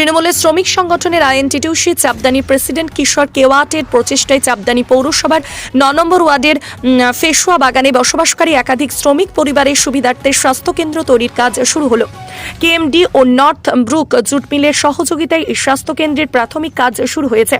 তৃণমূলের শ্রমিক সংগঠনের আইএনটিটিউসি চাপদানি প্রেসিডেন্ট কিশোর কেওয়াটের প্রচেষ্টায় চাপদানি পৌরসভার ন নম্বর ওয়ার্ডের ফেসুয়া বাগানে বসবাসকারী একাধিক শ্রমিক পরিবারের সুবিধার্থে স্বাস্থ্যকেন্দ্র তৈরির কাজ শুরু হলো। কেএমডি ও নর্থ ব্রুক জুট মিলের সহযোগিতায় এই স্বাস্থ্যকেন্দ্রের প্রাথমিক কাজ শুরু হয়েছে।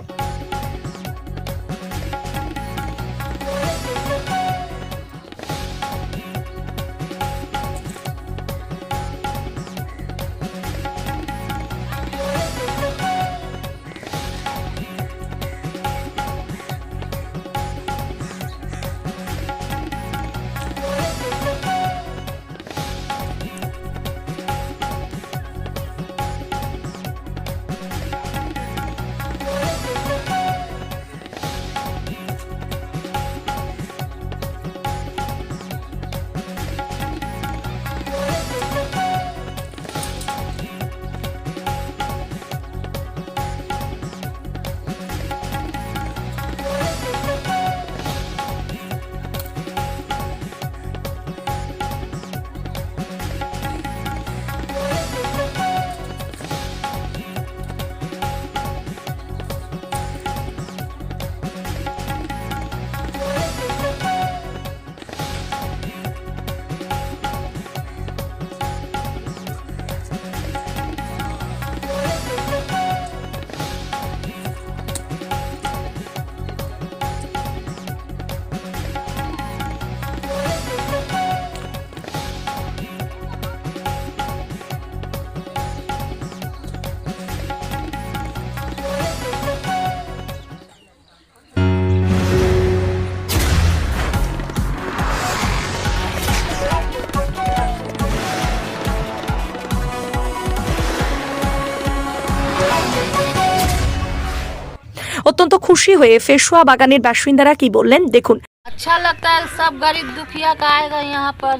অত্যন্ত খুশি হয়ে ফেসুয়া বাগানের বাসিন্দারা কি বললেন দেখুন अच्छा लगता है सब गरीब दुखिया का आएगा यहाँ पर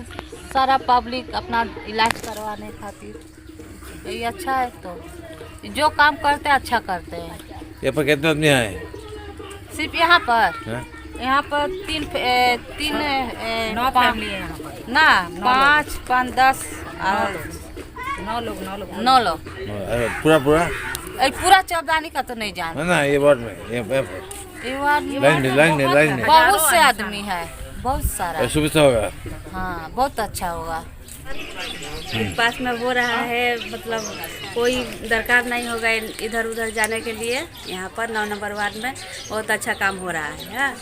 सारा पब्लिक अपना इलाज करवाने खातिर यही अच्छा है तो जो काम करते हैं अच्छा करते हैं यहाँ पर कितने आदमी आए सिर्फ यहाँ पर हैं? यहाँ पर तीन फे- ए, तीन नौ फैमिली है यहाँ पर ना पाँच पाँच दस और नौ लोग नौ लोग नौ लोग अरे, पूरा पूरा ए, पूरा चौदानी का तो नहीं जान। है ना ये वार्ड में ये यहाँ पर लाइन में लाइन में लाइन में। बहुत से आदमी है बहुत सारा। सुविधा होगा। हाँ बहुत अच्छा होगा। पास में हो रहा है मतलब कोई दरकार नहीं होगा इधर उधर जाने के लिए। यहाँ पर नौ नंबर वार्ड में बहुत अच्छा काम हो रहा है हाँ।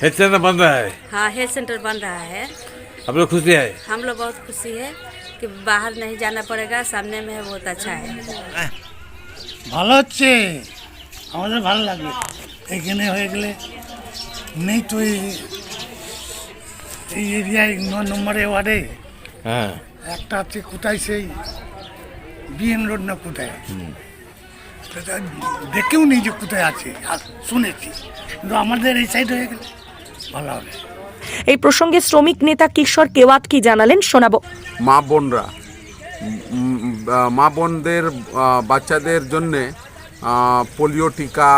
हेल्थ सेंटर बन रहा है? हाँ हेल्थ सेंटर बन रहा है। आप लोग खुशी है? हम लोग बहुत खुशी है कि बाहर नहीं जाना पड़ेगा सामने में है बहुत अच्छा है। ভালো হচ্ছে? আমাদের ভালো লাগবে। এখানে হয়ে গেলে নেই তো এই এরিয়ায় ন নম্বরে ওয়ার্ডে। हाँ একটা আছে কোথায় সেই? বিএন রোড না কোথায়? সেটা দেখেও নেই যে কোথায় আছে শুনেছি। কিন্তু আমাদের এই সাইড হয়ে গেলে ভালো হবে। এই প্রসঙ্গে শ্রমিক নেতা কিশোর কেওয়াত কি জানালেন শোনাবো। মা বোনরা মা বোনদের বাচ্চাদের জন্যে পোলিও টিকা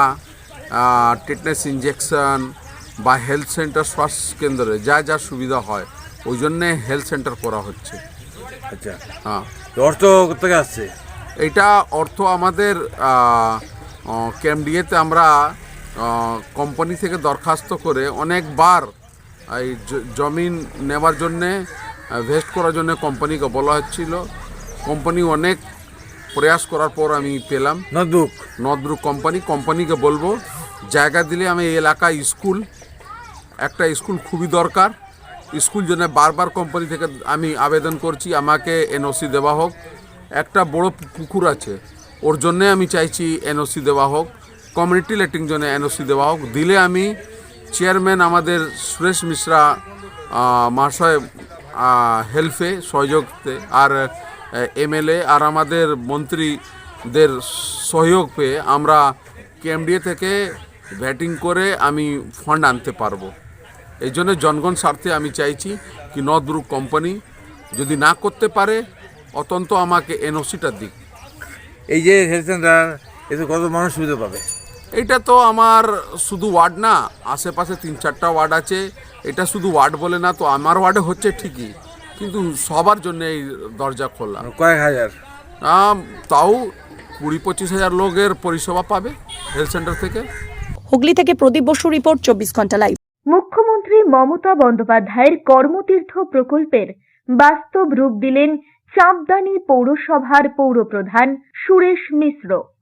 টেটনেস ইঞ্জেকশন বা হেলথ সেন্টার স্বাস্থ্য কেন্দ্রে যা যা সুবিধা হয় ওই জন্যে হেলথ সেন্টার করা হচ্ছে। আচ্ছা। হ্যাঁ। অর্থ থেকে আসছে? এটা অর্থ আমাদের ক্যামডিএতে আমরা কোম্পানি থেকে দরখাস্ত করে অনেকবার এই জমিন নেওয়ার জন্যে ভেস্ট করার জন্য কোম্পানিকে বলা হচ্ছিল। কোম্পানি অনেক প্রয়াস করার পর আমি পেলাম। নদবুক নদরু কোম্পানি কোম্পানিকে বলব জায়গা দিলে আমি এলাকা স্কুল একটা স্কুল খুবই দরকার। স্কুল জন্য বারবার কোম্পানি থেকে আমি আবেদন করছি আমাকে এনওসি দেওয়া হোক। একটা বড় পুকুর আছে ওর জন্যে আমি চাইছি এনওসি দেওয়া হোক। কমিউনিটি লেটিং জন্য এনওসি দেওয়া হোক। দিলে আমি চেয়ারম্যান আমাদের সুরেশ মিশ্রা মহাশয় হেল্পে সহযোগতে আর এমএলএ আর আমাদের মন্ত্রীদের সহযোগ পেয়ে আমরা কেএমডিএ থেকে ব্যাটিং করে আমি ফান্ড আনতে পারব। এই জন্য জনগণ স্বার্থে আমি চাইছি কি নদরুক কোম্পানি যদি না করতে পারে অত্যন্ত আমাকে এনওসিটা দিক। এই যে হেলথ সেন্টার এতে কত মানুষ সুবিধা পাবে? এইটা তো আমার শুধু ওয়ার্ড না আশেপাশে তিন চারটা ওয়ার্ড আছে। এটা শুধু ওয়ার্ড বলে না তো আমার ওয়ার্ডে হচ্ছে ঠিকই। কিন্তু সবার জন্য এই দরজা খোলা। কয়েক হাজার। তাও কুড়ি পঁচিশ হাজার লোকের পরিষেবা পাবে হেলথ সেন্টার থেকে। হুগলি থেকে প্রদীপ বসু রিপোর্ট চব্বিশ ঘণ্টা লাইভ মুখ্যমন্ত্রী মমতা বন্দ্যোপাধ্যায়ের কর্মতীর্থ প্রকল্পের বাস্তব রূপ দিলেন চাঁদদানি পৌরসভার পৌরপ্রধান সুরেশ মিশ্র।